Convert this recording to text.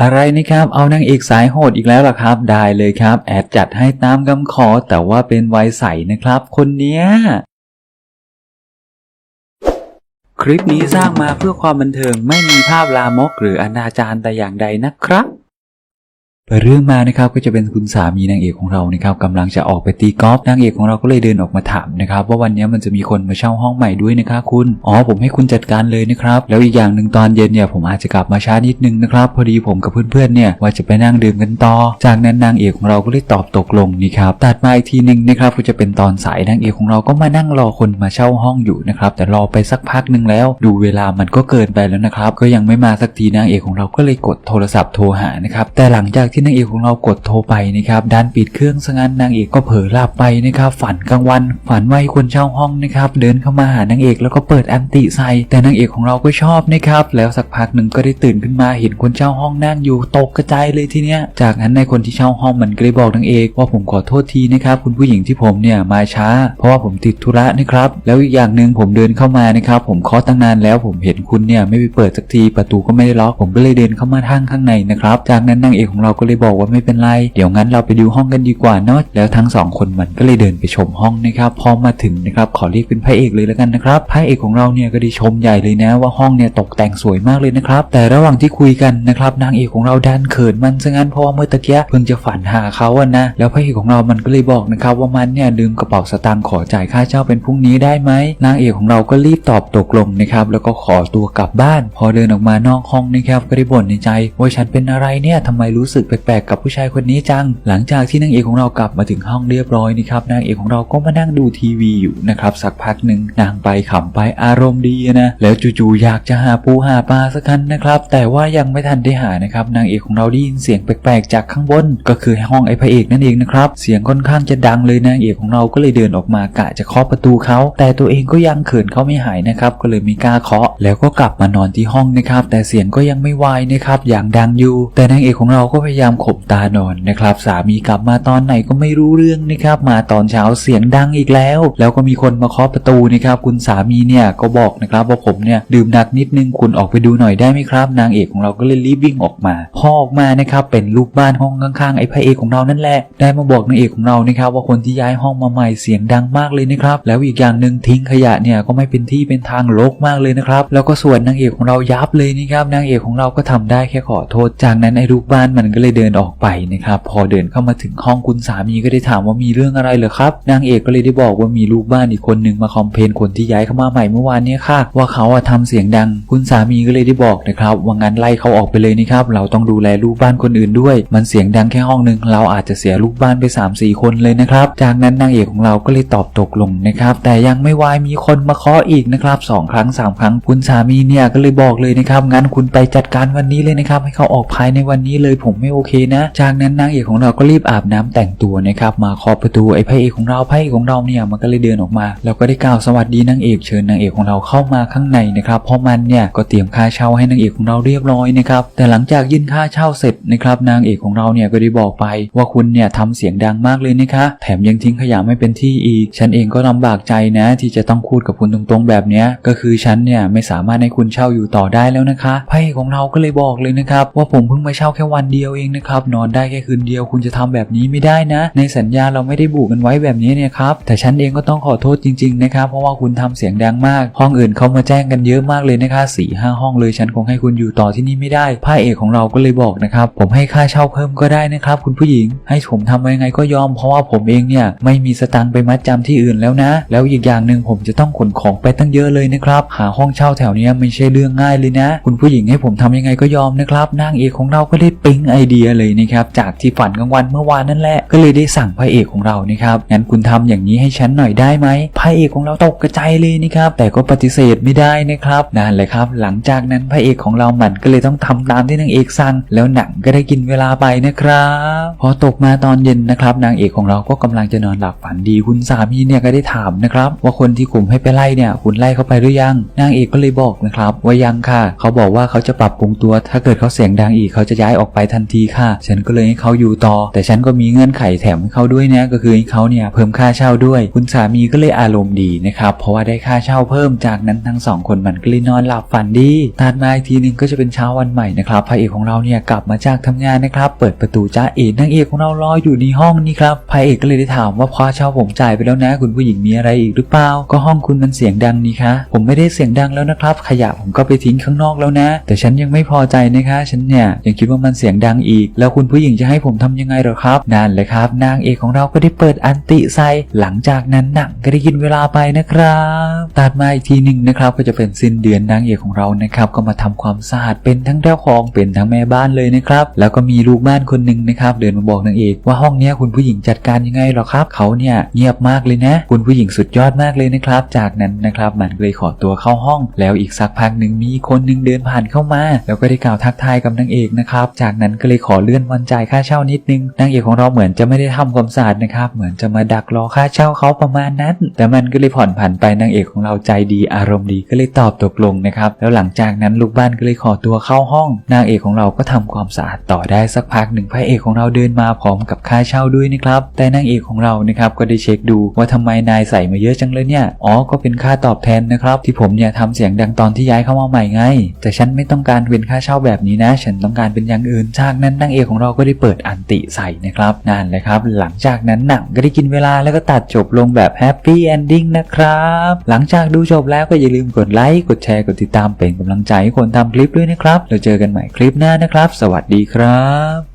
อะไรนะครับ เอานางเอกสายโหดอีกแล้วล่ะครับ ได้เลยครับ แอดจัดให้ตามคำขอ แต่ว่าเป็นวัยใสนะครับ คนเนี้ย คลิปนี้สร้างมาเพื่อความบันเทิงไม่มีภาพลามกหรืออนาจารแต่อย่างใดนะครับ เรื่องมานะครับก็จะเป็นคุณสามีนางเอกของเรานะครับกำลังจะออกไปตีกอล์ฟนางเอกของเราก็เลยเดินออกมาถามนะครับว่าวันนี้มันจะมีคนมาเช่าห้องใหม่ด้วยนะคะคุณอ๋อผมให้คุณจัดการเลยนะครับแล้วอีกอย่างหนึ่งตอนเย็นเนี่ยผมอาจจะกลับมาช้านิดนึงนะครับพอดีผมกับเพื่อนๆเนี่ยว่าจะไปนั่งดื่มกันต่อ จากนั้นนางเอกของเราก็เลยตอบตกลงนี่ครับตัดมาอีกทีหนึ่งนะครับก็จะเป็นตอนสายนางเอกของเราก็มานั่งรอคนมาเช่าห้องอยู่นะครับแต่รอไปสักพักหนึ่งแล้ว ดูเวลามันก็เกินไปแล้วนะครับก็ยังไม่มาสักทีนางเอกของเราก็เลยกดโทรศัพท์โทรหานะครับแต่หลังจากที่นางเอกของเรากดโทรไปนะครับดันปิดเครื่องซะงั้นนางเอกก็เผลอหลับไปนะครับฝันกลางวัน ฝันว่าให้คนเช่าห้องนะครับเดินเข้ามาหานางเอกแล้วก็เปิดอันติใส่แต่นางเอกของเราก็ชอบนะครับแล้วสักพักหนึ่งก็ได้ตื่นขึ้นมาเห็นคนเช่าห้องนั่งอยู่ตกกระจายเลยทีเนี้ยจากนั้นในคนที่เช่าห้องมันก็เลยบอกนางเอกว่าผมขอโทษทีนะครับคุณผู้หญิงที่ผมเนี่ยมาช้า เพราะว่าผมติดธุระนะครับแล้วอีกอย่างหนึ่งผมเดินเข้ามานะครับผมเคาะตั้งนานแล้วผมเห็นคุณเนี่ยไม่ไปเปิดสักทีประตูก็ไม่ได้ล็อกผมก็เลยเดินเข้ามาทางข้างในนะครับจากนั้นนางเอกของเราก็เลยบอกว่าไม่เป็นไร เดี๋ยวงั้นเราไปดูห้องกันดีกว่าเนาะแล้วทั้งสองคนมันก็เลยเดินไปชมห้องนะครับพอมาถึงนะครับขอเรียกเป็นพระเอกเลยแล้วกันนะครับพระเอกของเราเนี่ยก็ได้ชมใหญ่เลยนะว่าห้องเนี่ยตกแต่งสวยมากเลยนะครับแต่ระหว่างที่คุยกันนะครับนางเอกของเราดันเขินมันซะงั้นเพราะว่าเมื่อตะกี้เพิ่งจะฝันหาเขาอะนะแล้วพระเอกของเรามันก็เลยบอกนะครับว่ามันเนี่ยลืมกระเป๋าสตางค์ขอจ่ายค่าเช่าเป็นพรุ่งนี้ได้ไหมนางเอกของเราก็รีบตอบตกลงนะครับแล้วก็ขอตัวกลับบ้าน พอเดินออกมานอกห้องนะครับก็ได้บ่นในใจว่าฉันเป็นอะไรเนี่ยทำไมรู้สึกปลกๆกับผู้ชายคนนี้จัง หลังจากที่นางเอกของเรากลับมาถึงห้องเรียบร้อยนะครับนางเอกของเราก็มานั่งดูทีวีอยู่นะครับสักพักหนึ่งนางไปขำไปอารมณ์ดีนะแล้วจู่ๆอยากจะหาปูหาปลาสักคันนะครับ แต่ว่ายังไม่ทันได้หานะครับนางเอกของเราได้ยินเสียงแปลกๆจากข้างบน ก็คือห้องไอ้พระเอกนั่นเองนะครับเสียงค่อนข้างจะดังเลยนางเอกของเราก็เลยเดินออกมากะจะเคาะประตูเขาแต่ตัวเองก็ยังเขินเขาไม่หายนะครับก็เลยไม่กล้าเคาะ แล้วก็กลับมานอนที่ห้องนะครับแต่เสียงก็ยังไม่วายนะครับอย่างดังอยู่ แต่นางเอกของเราก็พยายามามขบตานอนนะครับ สามีกลับมาตอนไหนก็ไม่รู้เรื่องนะครับ มาตอนเช้าเสียงดังอีกแล้ว แล้วก็มีคนมาเคาะประตูนะครับ คุณสามีเนี่ยก็บอกนะครับว่าผมเนี่ยดื่มหนักนิดนึงคุณออกไปดูหน่อยได้ไหมครับ นางเอกของเราก็เลยรีบวิ่งออกมาพอออกมานะครับเป็นลูกบ้านห้องข้างๆไอ้พระเอกของเรานั่นแหละได้มาบอกนางเอกของเรานะครับ ว่าคนที่ย้ายห้องมาใหม่เสียงดังมากเลยนะครับ แล้วอีกอย่างหนึ่งทิ้งขยะเนี่ยก็ไม่เป็นที่เป็นทางรกมากเลยนะครับ แล้วก็ส่วนนางเอกของเรายับเลยนะครับนางเอกของเราก็ทำได้แค่ขอโทษจากนั้นไอ้ลูกบ้านมันก็เลยเดินออกไปนะครับ พอเดินเข้ามาถึงห้องคุณสามีก็ได้ถามว่ามีเรื่องอะไรเหรอครับ นางเอกก็เลยได้บอกว่ามีลูกบ้านอีกคนหนึ่งมาคอมเพนคนที่ย้ายเข้ามาใหม่เมื่อวานนี้ค่ะ ว่าเขาอะทำเสียงดัง คุณสามีก็เลยได้บอกนะครับว่างั้นไล่เขาออกไปเลยนะครับ เราต้องดูแลลูกบ้านคนอื่นด้วย มันเสียงดังแค่ห้องหนึ่งเราอาจจะเสียลูกบ้านไป 3-4 คนเลยนะครับ จากนั้นนางเอกของเราก็เลยตอบตกลงนะครับ แต่ยังไม่วายมีคนมาเคาะอีกนะครับสองครั้งสามครั้ง คุณสามีเนี่ยก็เลยบอกเลยนะครับงั้นคุณไปจัดการวันนี้เลยนะครับให้เขาออกภายในวันนี้เลยผมไม่โอเคนะ จากนั้นนางเอกของเราก็รีบอาบน้ำแต่งตัวนะครับมาเคาะประตูไอ้พระเอกของเราพระเอกของเราเนี่ยมันก็เลยเดินออกมาแล้วก็ได้กล่าวสวัสดีนางเอกเชิญนางเอกของเราเข้ามาข้างในนะครับเพราะมันเนี่ยก็เตรียมค่าเช่าให้นางเอกของเราเรียบร้อยนะครับแต่หลังจากยื่นค่าเช่าเสร็จนะครับนางเอกของเราเนี่ยก็ได้บอกไปว่าคุณเนี่ยทำเสียงดังมากเลยนะคะ แถมยังทิ้งขยะไม่เป็นที่อีก ฉันเองก็ลำบากใจนะ ที่จะต้องพูดกับคุณตรงๆแบบเนี้ยก็คือฉันเนี่ยไม่สามารถให้คุณเช่าอยู่ต่อได้แล้วนะคะพระเอกของเราก็เลยบอกเลยนะครับว่าผมเพิ่งมาเช่าแค่วันเดียวเองนะครับ นอนได้แค่คืนเดียวคุณจะทำแบบนี้ไม่ได้นะ ในสัญญาเราไม่ได้บุกันไว้แบบนี้เนี่ยครับ แต่ฉันเองก็ต้องขอโทษจริงๆนะครับ เพราะว่าคุณทำเสียงดังมาก ห้องอื่นเขามาแจ้งกันเยอะมากเลยนะคะสี่ห้าห้องเลยฉันคงให้คุณอยู่ต่อที่นี่ไม่ได้พระเอกของเราก็เลยบอกนะครับ ผมให้ค่าเช่าเพิ่มก็ได้นะครับ คุณผู้หญิง ให้ผมทำยังไงก็ยอมเพราะว่าผมเองเนี่ยไม่มีสตังค์ไปมัดจำที่อื่นแล้วนะ แล้วอีกอย่างหนึ่งผมจะต้องขนของไปตั้งเยอะเลยนะครับหาห้องเช่าแถวนี้ไม่ใช่เรื่องง่ายเลยนะ คุณผู้หญิงให้ผมทำยังไงก็ยอมนะครับนางเอกของเราก็ได้ปิ๊งไอเดียเลยนะครับจากที่ฝันกลางวันเมื่อวานนั่นแหละก็เลยได้สั่งพระเอกของเรานะครับงั้นคุณทำอย่างนี้ให้ฉันหน่อยได้ไหมพระเอกของเราตกกระจายเลยนะครับแต่ก็ปฏิเสธไม่ได้นะครับนั่นแหละครับ หลังจากนั้นพระเอกของเราหมันก็เลยต้องทำตามที่นางเอกสั่ง แล้วหนังก็ได้กินเวลาไปนะครับพอตกมาตอนเย็นนะครับนางเอกของเราก็กำลังจะนอนหลับฝันดีคุณสามีเนี่ยก็ได้ถามนะครับว่าคนที่กลุ่มให้ไปไล่เนี่ยคุณไล่เขาไปหรือยัง นางเอกก็เลยบอกนะครับว่ายังค่ะ เขาบอกว่าเขาจะปรับปรุงตัว ถ้าเกิดเขาเสียงดังอีกเขาจะย้ายออกไปทันทีค่ะ ฉันก็เลยให้เขาอยู่ต่อ แต่ฉันก็มีเงื่อนไขแถมให้เขาด้วยนะก็คือให้เขาเนี่ยเพิ่มค่าเช่าด้วย คุณสามีก็เลยอารมณ์ดีนะครับเพราะว่าได้ค่าเช่าเพิ่มจากนั้นทั้งสองคนมันก็เลยนอนหลับฝันดีตัดมาอีกทีหนึ่งก็จะเป็นเช้าวันใหม่นะครับพระเอกของเราเนี่ยกลับมาจากทำงานนะครับ เปิดประตูจ้าเอ๋นางเอกของเรารออยู่ในห้องนี่ครับพระเอกก็เลยได้ถามว่าพอเช่าผมจ่ายไปแล้วนะ คุณผู้หญิงมีอะไรอีกหรือเปล่าก็ห้องคุณมันเสียงดังนี่คะผมไม่ได้เสียงดังแล้วนะครับ ขยะผมก็ไปทิ้งข้างนอกแล้วนะ แต่ฉันยังไม่พอใจนะคะ ฉันเนี่ยยังคิดว่ามันเสียงดังอีกแล้วคุณผู้หญิงจะให้ผมทำยังไงหรอครับ นั่นเลยครับ นางเอกของเราก็ได้เปิดอันติใส่หลังจากนั้นหนังก็ได้กินเวลาไปนะครับ ตัดมาอีกทีหนึ่งนะครับ ก็จะเป็นสิ้นเดือนนางเอกของเรานะครับ ก็มาทำความสะอาดเป็นทั้งเจ้าของเป็นทั้งแม่บ้านเลยนะครับ แล้วก็มีลูกบ้านคนหนึ่งนะครับเดินมาบอกนางเอกว่าห้องเนี้ยคุณผู้หญิงจัดการยังไงหรอครับ เขาเนี่ยเงียบมากเลยนะ คุณผู้หญิงสุดยอดมากเลยนะครับ จากนั้นนะครับมันเลยขอตัวเข้าห้อง แล้วอีกสักพักหนึ่งมีคนหนึ่งเดินผ่านเข้ามา แล้วก็ได้กล่าวทักทายกับนางเอกนะครับ จากนั้นก็เลยขอเลื่อนวันจ่ายค่าเช่านิดนึงนางเอกของเราเหมือนจะไม่ได้ทำความสะอาดนะครับ เหมือนจะมาดักรอค่าเช่าเขาประมาณนั้น แต่มันก็เลยผ่อนผันไปนางเอกของเราใจดีอารมณ์ดีก็เลยตอบตกลงนะครับ แล้วหลังจากนั้นลูกบ้านก็เลยขอตัวเข้าห้อง นางเอกของเราก็ทำความสะอาดต่อได้สักพักหนึ่งพระเอกของเราเดินมาพร้อมกับค่าเช่าด้วยนะครับ แต่นางเอกของเรานะครับก็ได้เช็คดูว่าทำไมนายใส่มาเยอะจังเลยเนี่ย อ๋อ ก็เป็นค่าตอบแทนนะครับ ที่ผมเนี่ยทำเสียงดังตอนที่ย้ายเข้ามาใหม่ไง แต่ฉันไม่ต้องการเป็นค่าเช่าแบบนี้นะ ฉันต้องการเป็นอย่างอื่นจากนั้นนางเอกของเราก็ได้เปิดอันติใส่นะครับนั่นแหละครับ หลังจากนั้นหนังก็ได้กินเวลาแล้วก็ตัดจบลงแบบแฮปปี้เอนดิ้งนะครับ หลังจากดูจบแล้วก็อย่าลืมกดไลค์กดแชร์กดติดตามเป็นกำลังใจให้คนทำคลิปด้วยนะครับเราเจอกันใหม่คลิปหน้านะครับ สวัสดีครับ